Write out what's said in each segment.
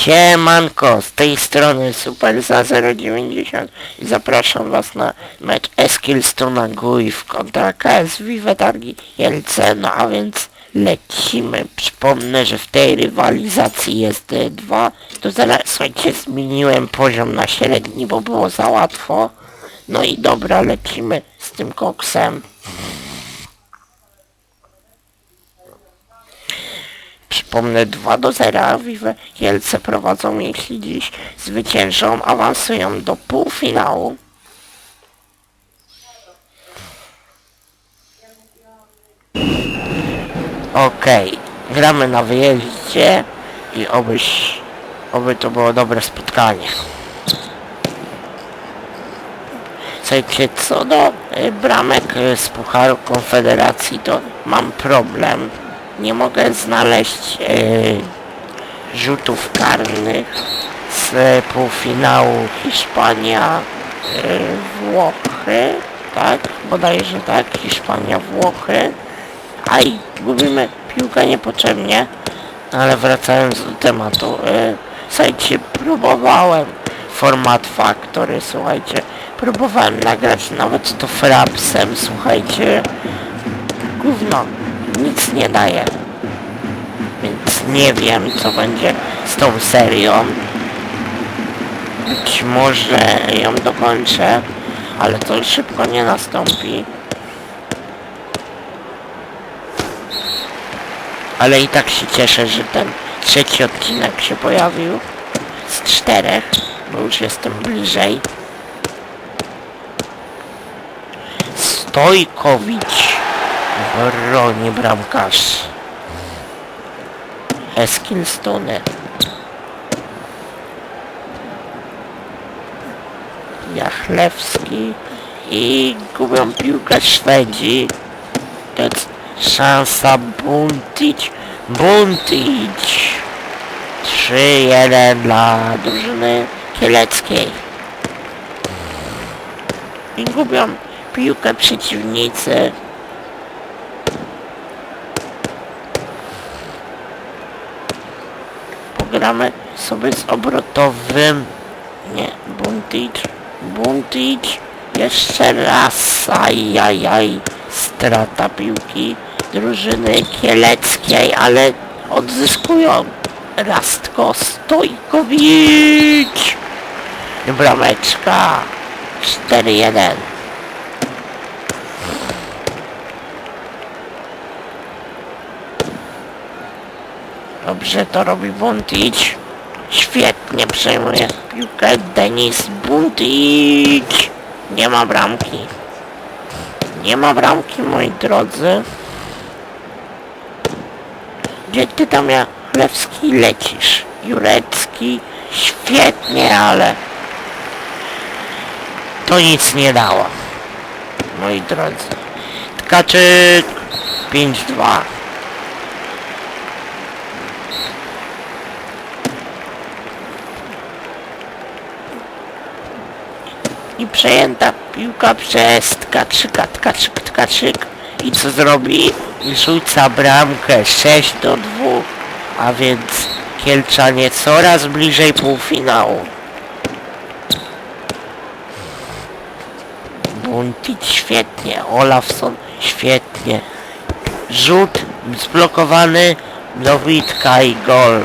Siemanko, z tej strony Superza 090 i zapraszam was na mecz Eskilstuna Guiv kontra KS Vive Targi Jelce, no a więc lecimy. Przypomnę, że w tej rywalizacji jest y, dwa, to zaraz, słuchajcie, zmieniłem poziom na średni, bo było za łatwo. No i dobra, lecimy z tym koksem. Przypomnę 2 do 0. Vive Kielce prowadzą, jeśli dziś zwyciężą, awansują do półfinału. Okej, gramy na wyjeździe i obyś, oby to było dobre spotkanie. Słuchajcie, co do y, bramek y, z Pucharu Konfederacji, to mam problem. Nie mogę znaleźć y, rzutów karnych z półfinału Hiszpania y, Włochy, tak? Bodajże tak, Hiszpania Włochy. Aj, gubimy piłkę niepotrzebnie. Ale wracając do tematu, y, słuchajcie, próbowałem format Factory, słuchajcie, próbowałem nagrać nawet to frapsem, słuchajcie, gówno, nic nie daje. Więc nie wiem, co będzie z tą serią. Być może ją dokończę, ale to szybko nie nastąpi. Ale i tak się cieszę, że ten trzeci odcinek się pojawił z czterech, bo już jestem bliżej. Stojkowicz broni bramkarz. Eskilstone. Jachlewski i gubią piłkę Szwedzi. To jest szansa Buntić. Buntić. 3-1 dla drużyny kieleckiej. I gubią piłkę przeciwnicy. Pogramy sobie z obrotowym. Nie, Buntic. Buntic. Jeszcze raz. Ajajaj. Strata piłki drużyny kieleckiej, ale odzyskują. Rastko Stojkowicz. Brameczka. 4-1. Dobrze to robi Buntic. Świetnie przejmuje piłkę Denis Buntic. Nie ma bramki. Nie ma bramki, moi drodzy. Gdzie ty tam ja, Lewski, lecisz? Jurecki, świetnie, ale to nic nie dało. Moi drodzy. Tkaczyk 5-2. I przejęta piłka przez Tkaczyka, Tkaczyk, Tkaczyk. I co zrobi? Rzuca bramkę 6 do 2. A więc Kielczanie coraz bliżej półfinału. Buntic świetnie, Olafson świetnie. Rzut zblokowany do Witka i gol.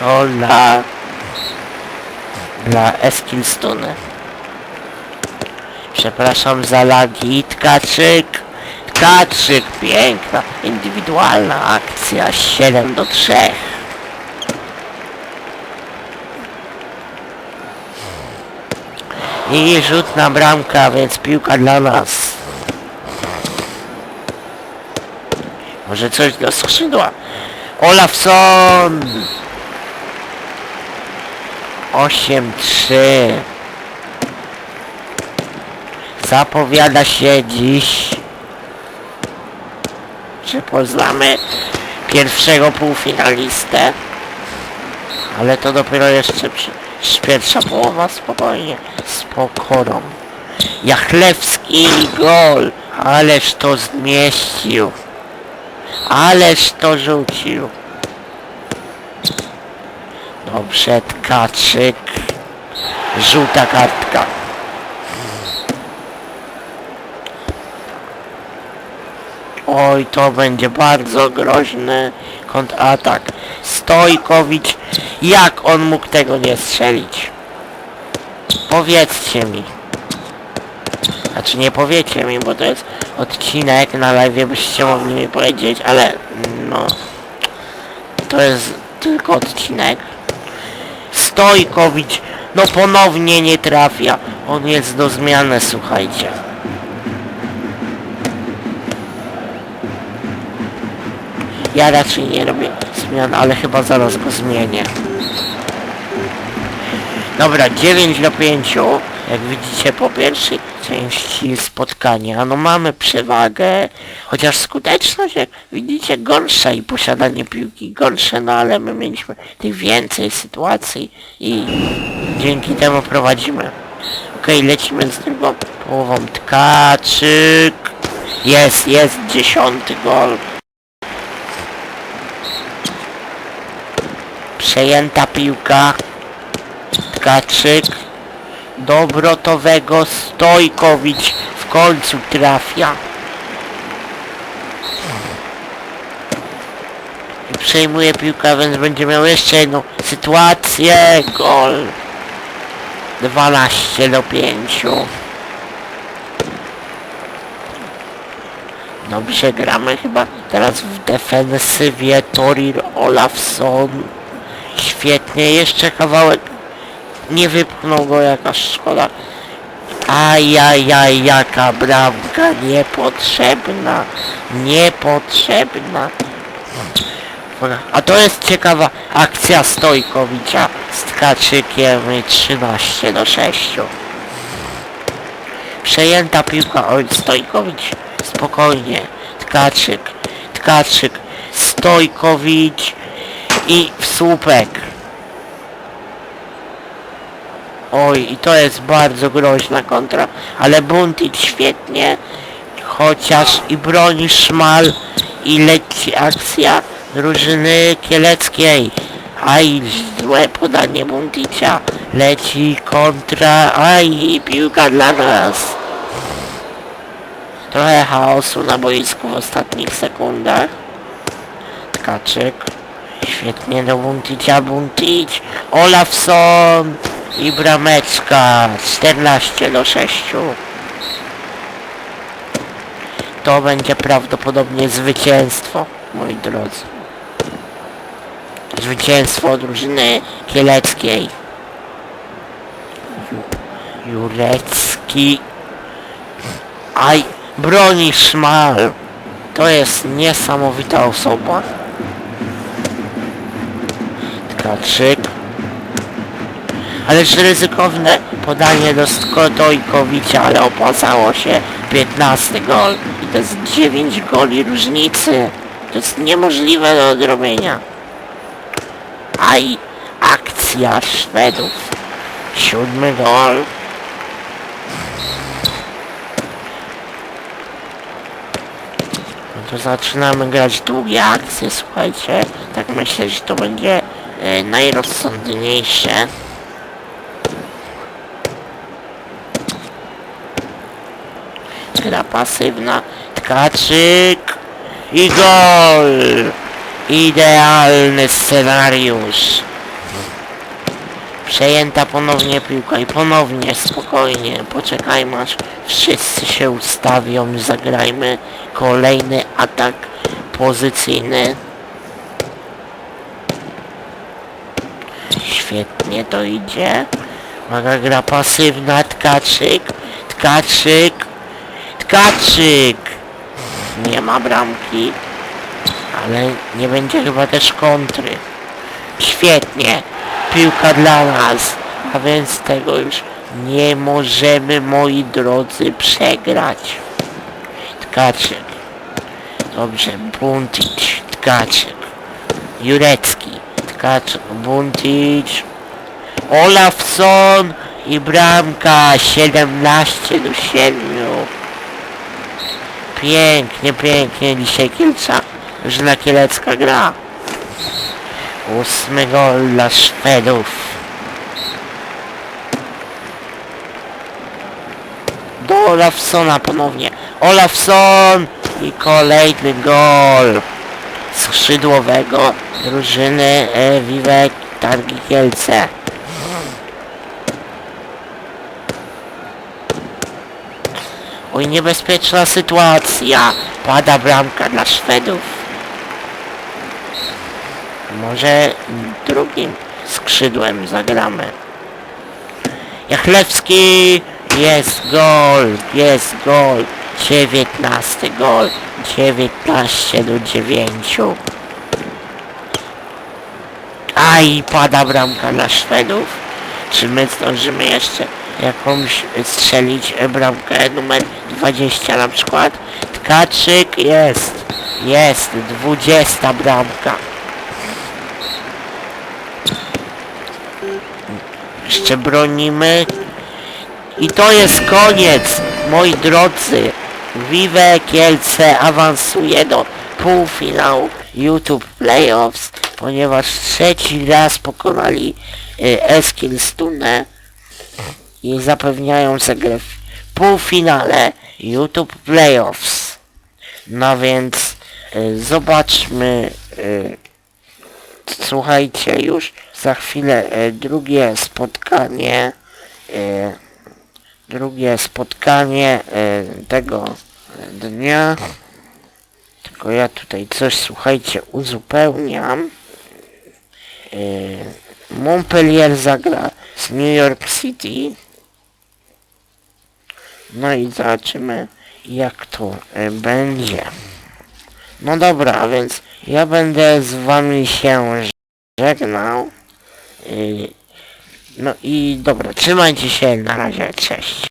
Gol dla, dla Eskilstone. Przepraszam za lagi. Tkaczyk. Tkaczyk. Piękna, indywidualna akcja. 7 do 3. I rzut na bramkę, więc piłka dla nas. Może coś do skrzydła. Olafson. 8-3. Zapowiada się dziś, że poznamy pierwszego półfinalistę. Ale to dopiero jeszcze przy pierwsza połowa, spokojnie, z pokorą. Jachlewski gol, ależ to zmieścił. Ależ to rzucił. Dobrze, tkaczyk. Żółta kartka. Oj, to będzie bardzo groźny kontratak. Stojkowicz, jak on mógł tego nie strzelić? Powiedzcie mi. Znaczy nie powiecie mi, bo to jest odcinek na live, byście mogli mi powiedzieć, ale no... To jest tylko odcinek. Stojkowicz, no ponownie nie trafia. On jest do zmiany, słuchajcie. Ja raczej nie robię zmian, ale chyba zaraz go zmienię. Dobra, 9 do 5. Jak widzicie po pierwszej części spotkania, no mamy przewagę, chociaż skuteczność, jak widzicie, gorsza i posiadanie piłki gorsze, no ale my mieliśmy tych więcej sytuacji i dzięki temu prowadzimy. Okej, lecimy z drugą połową. Tkaczyk. Jest, jest, dziesiąty gol. Przejęta piłka. Tkaczyk. Dobrotowego Stojkowicz w końcu trafia. Przejmuje piłkę, więc będzie miał jeszcze jedną sytuację. Gol. 12 do 5. Dobrze gramy chyba teraz w defensywie Torir Olafsson. Świetnie, jeszcze kawałek nie wypchnął go jakaś szkoda. Ajajaj, jaka bramka niepotrzebna, niepotrzebna. A to jest ciekawa akcja Stojkowicza z Tkaczykiem i 13 do 6. Przejęta piłka, oj Stojkowicz, spokojnie, Tkaczyk, Tkaczyk, Stojkowicz i w słupek. Oj, i to jest bardzo groźna kontra, ale Buntic świetnie, chociaż i broni szmal i leci akcja drużyny kieleckiej. Aj, złe podanie Bunticia, leci kontra, aj, i piłka dla nas. Trochę chaosu na boisku w ostatnich sekundach. Tkaczyk. Świetnie do Bunticia, Buntic. Olafson. I brameczka. 14 do 6 To będzie prawdopodobnie zwycięstwo moi drodzy. Zwycięstwo drużyny kieleckiej. Ju- Jurecki. Aj broni szmal. To jest niesamowita osoba Tkaczyk Ależ ryzykowne podanie do Skotojkowicza, ale opłacało się. 15 gol i to jest 9 goli różnicy. To jest niemożliwe do odrobienia. Aj, akcja Szwedów. Siódmy gol. No to zaczynamy grać długie akcje, słuchajcie. Tak myślę, że to będzie najrozsądniejsze. gra pasywna, tkaczyk i gol! Idealny scenariusz. Przejęta ponownie piłka i ponownie spokojnie poczekajmy aż wszyscy się ustawią, zagrajmy kolejny atak pozycyjny. Świetnie to idzie. Uwaga, gra pasywna, tkaczyk, tkaczyk, Tkaczyk! Nie ma bramki, ale nie będzie chyba też kontry. Świetnie, piłka dla nas, a więc tego już nie możemy, moi drodzy, przegrać. Tkaczyk. Dobrze, Buntic, Tkaczyk. Jurecki, Tkaczyk, Buntic. Olafson i bramka 17 do 7. Pięknie, pięknie dzisiaj Kielca, Żyna Kielecka gra. Ósmy gol dla Szwedów. Do Olafsona ponownie. Olafson! I kolejny gol skrzydłowego drużyny e, Wiwek Targi Kielce. Oj, niebezpieczna sytuacja. Pada bramka dla Szwedów. Może drugim skrzydłem zagramy. Jachlewski! Jest gol! Jest gol! 19 gol! 19 do 9. Aj, pada bramka dla Szwedów. Czy my zdążymy jeszcze jakąś strzelić bramkę numer 20 na przykład? Tkaczyk jest. Jest. 20 bramka. Jeszcze bronimy. I to jest koniec, moi drodzy. Vive Kielce awansuje do półfinału YouTube Playoffs, ponieważ trzeci raz pokonali y, Eskilstune i zapewniają sobie grę w półfinale YouTube Playoffs. No więc y, zobaczmy y, Słuchajcie, już za chwilę drugie spotkanie, drugie spotkanie e, tego dnia. Tylko ja tutaj coś, słuchajcie, uzupełniam. E, Montpellier zagra z New York City. No i zobaczymy, jak to e, będzie. No dobra, więc ja będę z wami się żegnał. No i dobra, trzymajcie się, na razie, cześć.